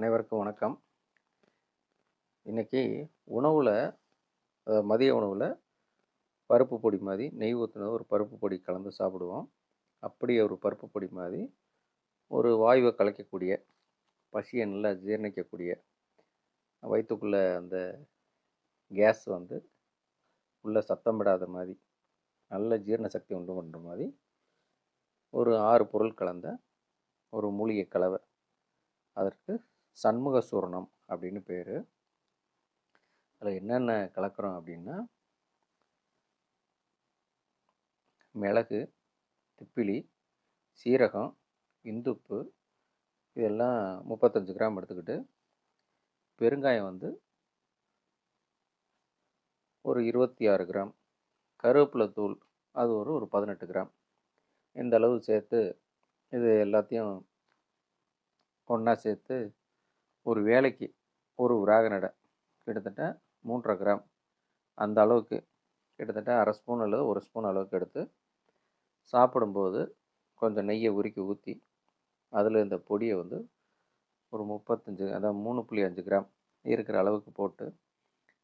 அனைவருக்கும் வணக்கம். இன்னைக்கு உணவில் மதிய உணவில் பருப்பு பொடி மாதிரி நெய் ஊற்றின ஒரு பருப்பு பொடி கலந்து சாப்பிடுவோம். அப்படி ஒரு பருப்பு பொடி மாதிரி ஒரு வாயுவை கலைக்கக்கூடிய பசியை நல்லா ஜீரணிக்கக்கூடிய வயிற்றுக்குள்ளே அந்த கேஸ் வந்து உள்ளே சத்தம் விடாத மாதிரி நல்ல ஜீரண சக்தி உண்டு பண்ணுற மாதிரி ஒரு ஆறு பொருள் கலந்த ஒரு மூலிகை கலவை. அதற்கு சண்முக சூரணம் அப்படின்னு பேர். அதில் என்னென்ன கலக்கிறோம் அப்படின்னா மிளகு திப்பிலி சீரகம் இந்துப்பு இதெல்லாம் முப்பத்தஞ்சு கிராம் எடுத்துக்கிட்டு பெருங்காயம் வந்து ஒரு இருபத்தி ஆறு கிராம். கருவேப்பிலை தூள் அது ஒரு ஒரு பதினெட்டு கிராம். இந்த அளவு சேர்த்து இது எல்லாத்தையும் ஒன்றா சேர்த்து ஒரு வேலைக்கு ஒரு விராக நடை கிட்டத்தட்ட மூன்றரை கிராம். அந்த அளவுக்கு கிட்டத்தட்ட அரை ஸ்பூன் அல்லது ஒரு ஸ்பூன் அளவுக்கு எடுத்து சாப்பிடும்போது கொஞ்சம் நெய்யை உருக்கி ஊற்றி அதில் இந்த பொடியை வந்து ஒரு முப்பத்தஞ்சு அதான் மூணு புள்ளி அஞ்சு கிராம் இருக்கிற அளவுக்கு போட்டு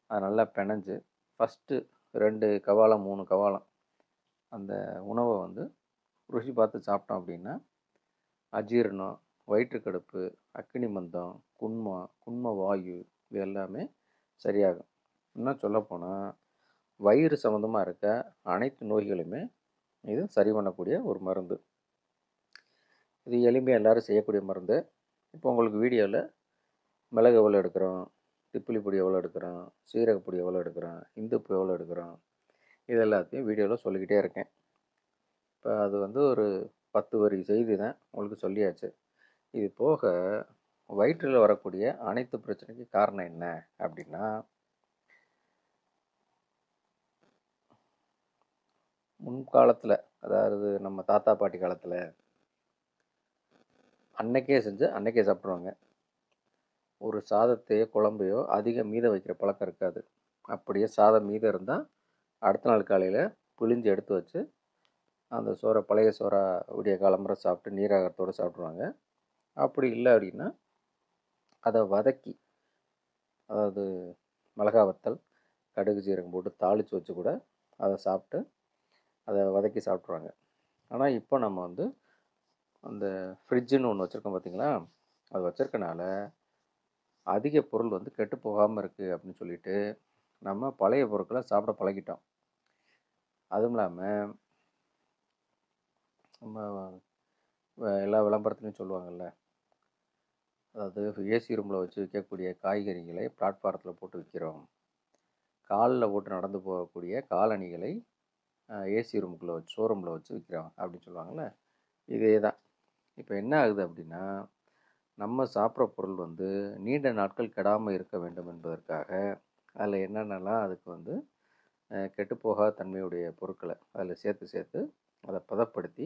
அதை நல்லா பிணைஞ்சு ஃபஸ்ட்டு ரெண்டு கவாலம் மூணு கவாலம் அந்த உணவை வந்து ருசி பார்த்து சாப்பிட்டோம் அப்படின்னா அஜீரணம் வயிற்றுக்கடுப்பு அக்கினி மந்தம் குன்மம் குன்ம வாயு இது எல்லாமே சரியாகும். இன்னும் சொல்லப்போனால் வயிறு சம்மந்தமாக இருக்க அனைத்து நோய்களுமே இது சரி பண்ணக்கூடிய ஒரு மருந்து. இது எளிமையாக எல்லோரும் செய்யக்கூடிய மருந்து. இப்போ உங்களுக்கு வீடியோவில் மிளகு எவ்வளோ எடுக்கிறோம் திப்பிலி பொடி எவ்வளோ எடுக்கிறோம் சீரக பொடி எவ்வளோ எடுக்கிறோம் இந்துப்பு எவ்வளோ எடுக்கிறோம் இது எல்லாத்தையும் வீடியோவில் சொல்லிக்கிட்டே இருக்கேன். இப்போ அது வந்து ஒரு பத்து வரி செய்தி தான் உங்களுக்கு சொல்லியாச்சு. இது போக வயிற்றில் வரக்கூடிய அனைத்து பிரச்சனைக்கு காரணம் என்ன அப்படின்னா முன்காலத்தில் அதாவது நம்ம தாத்தா பாட்டி காலத்தில் அன்னைக்கே செஞ்சு அன்னைக்கே சாப்பிட்ருவாங்க. ஒரு சாதத்தையோ குழம்பையோ அதிகம் மீதம் வைக்கிற பழக்கம் இருக்காது. அப்படியே சாதம் மீதம் இருந்தால் அடுத்த நாள் காலையில் புளிஞ்சு எடுத்து வச்சு அந்த சோறை பழைய சோறா விடிய காலம்புற சாப்பிட்டு நீராகரத்தோடு சாப்பிட்ருவாங்க. அப்படி இல்லை அப்படின்னா அதை வதக்கி அதாவது மிளகா வத்தல் கடுகு ஜீரகம் போட்டு தாளித்து வச்சு கூட அதை சாப்பிட்டு அதை வதக்கி சாப்பிட்ருவாங்க ஆனால் இப்போ நம்ம வந்து அந்த ஃப்ரிட்ஜுன்னு ஒன்று வச்சுருக்கோம் பார்த்திங்களா அது வச்சுருக்கனால அதிக பொருள் வந்து கெட்டு போகாமல் இருக்குது அப்படின்னு சொல்லிட்டு நம்ம பழைய பொருட்களை சாப்பிட பழகிட்டோம். அதுவும் இல்லாமல் நம்ம எல்லா விளம்பரத்துலையும் சொல்லுவாங்கள்ல அதாவது ஏசி ரூமில் வச்சு விற்கக்கூடிய காய்கறிகளை பிளாட்ஃபாரத்தில் போட்டு விற்கிறோம் காலில் போட்டு நடந்து போகக்கூடிய காலணிகளை ஏசி ரூமுக்குள்ளே வச்சு ஷோரூமில் வச்சு விற்கிறோம் அப்படின்னு சொல்லுவாங்கள்ல இதே தான். இப்போ என்ன ஆகுது அப்படின்னா நம்ம சாப்பிட்ற பொருள் வந்து நீண்ட நாட்கள் கெடாமல் இருக்க வேண்டும் என்பதற்காக அதில் என்னென்னலாம் அதுக்கு வந்து கெட்டுப்போகா கெட்டுப்போகாத தன்மையுடைய பொருட்களை அதில் சேர்த்து சேர்த்து அதை பதப்படுத்தி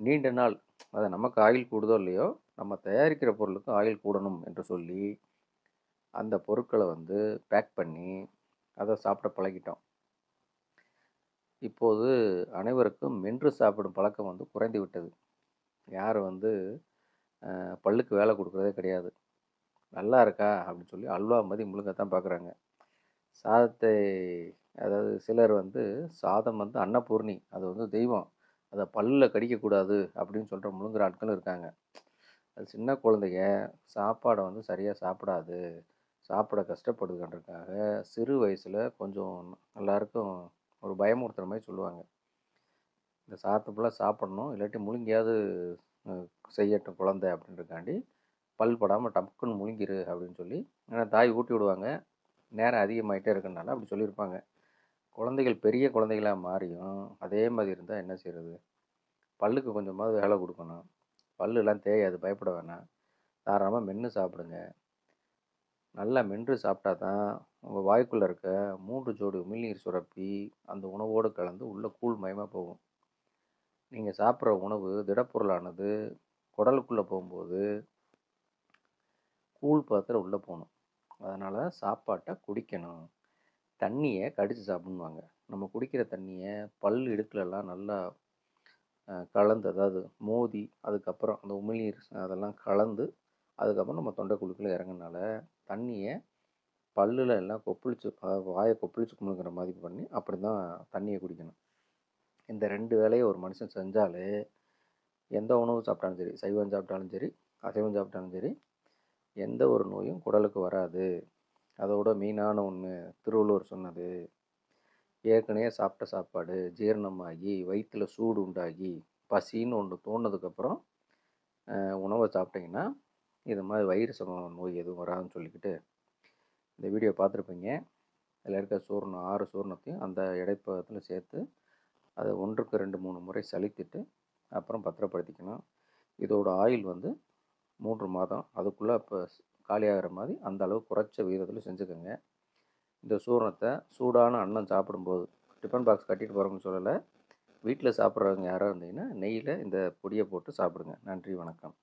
நீண்ட நாள் அதை நமக்கு ஆயில் கூடுதோ இல்லையோ நம்ம தயாரிக்கிற பொருளுக்கு ஆயில் கூடணும் என்று சொல்லி அந்த பொருட்களை வந்து பேக் பண்ணி அதை சாப்பிட பழகிட்டோம். இப்போது அனைவருக்கும் மென்று சாப்பிடும் பழக்கம் வந்து குறைந்து விட்டது. யார் வந்து பல்லுக்கு வேலை கொடுக்குறதே கிடையாது. நல்லா இருக்கா? அப்படின்னு சொல்லி அல்வா மாதிரி முழுங்கத்தான் பார்க்குறாங்க சாதத்தை அதாவது சிலர் வந்து சாதம் வந்து அன்னபூர்ணி அது வந்து தெய்வம். அதை பல்லில் கடிக்கக்கூடாது அப்படின்னு சொல்கிற முழுங்குற ஆட்களும் இருக்காங்க. அது சின்ன குழந்தைங்க சாப்பாடை வந்து சரியாக சாப்பிடாது சாப்பிட கஷ்டப்படுதுன்றதுக்காக சிறு வயசில் கொஞ்சம் எல்லாருக்கும் ஒரு பயமுறுத்துற மாதிரி சொல்லுவாங்க. இந்த சாத்தப்பெல்லாம் சாப்பிடணும் இல்லாட்டி முழுங்கியாவது செய்யட்டும் குழந்தை அப்படின்றக்காண்டி பல் படாமல் டக்குன்னு முழுங்கிரு அப்படின்னு சொல்லி ஏன்னா தாய் ஊட்டி விடுவாங்க. நேரம் அதிகமாகிட்டே இருக்கனால அப்படி சொல்லியிருப்பாங்க. குழந்தைகள் பெரிய குழந்தைகளாக மாறியும் அதே மாதிரி இருந்தால் என்ன செய்யறது பல்லுக்கு கொஞ்சமாவது வேலை கொடுக்கணும். பல்லுலாம் தேயாது பயப்பட வேணாம். தாராளமாக மென்று சாப்பிடுங்க. நல்லா மென்று சாப்பிட்டா தான் உங்கள் வாய்க்குள்ளே இருக்க மூன்று ஜோடி உமிழ்நீர் சுரப்பி அந்த உணவோடு கலந்து உள்ளே கூழ் மயமாக போகும். நீங்கள் சாப்பிட்ற உணவு திடப்பொருளானது குடலுக்குள்ளே போகும்போது கூழ் பாத்திரம் உள்ளே போகணும். அதனால் சாப்பாட்டை குடிக்கணும். தண்ணியை கடித்து சாப்பிடுவாங்க நம்ம குடிக்கிற தண்ணியை பல் இடுக்குலலாம் நல்லா கலந்து அதாவது மோதி அதுக்கப்புறம் அந்த உமிழ்நீர் அதெல்லாம் கலந்து அதுக்கப்புறம் நம்ம தொண்டைக்குழிக்குள்ள இறங்கினால தண்ணியை பல்லில் எல்லாம் கொப்பளிச்சு அதாவது வாயை கொப்பளிச்சு முழுங்குற மாதிரி பண்ணி அப்படி தான் தண்ணியை குடிக்கணும். இந்த ரெண்டு வேலையை ஒரு மனுஷன் செஞ்சாலே எந்த உணவு சாப்பிட்டாலும் சரி சைவம் சாப்பிட்டாலும் சரி அசைவம் சாப்பிட்டாலும் சரி எந்த ஒரு நோயும் குடலுக்கு வராது. அதோட மெயினான ஒன்று திருவள்ளுவர் சொன்னது ஏற்கனவே சாப்பிட்ட சாப்பாடு ஜீரணமாகி வயிற்றில் சூடு உண்டாகி பசின்னு ஒன்று தோணுனதுக்கப்புறம் உணவை சாப்பிட்டிங்கன்னா இது மாதிரி வயிறு சம நோய் எதுவும் வராதுன்னு சொல்லிக்கிட்டு இந்த வீடியோ பார்த்துருப்பீங்க. அதில் இருக்க சூர்ணம் ஆறு சூர்ணத்தையும் அந்த இடைப்பகத்தில் சேர்த்து அதை ஒன்றுக்கு ரெண்டு மூணு முறை சலித்துட்டு அப்புறம் பத்திரப்படுத்திக்கணும். இதோட ஆயில் வந்து மூன்று மாதம். அதுக்குள்ளே இப்போ காலியாகிற மாதிரி அந்த அளவு குறைச்ச விகிதத்தில் செஞ்சுக்கோங்க. இந்த சூரணத்தை சூடான அன்னம் சாப்பிடும்போது டிஃபன் பாக்ஸ் கட்டிட்டு போகிறோம்னு சொல்லலை வீட்டில் சாப்பிட்றவங்க யாராக இருந்தீங்கன்னா நெய்யில் இந்த பொடியை போட்டு சாப்பிடுங்க. நன்றி வணக்கம்.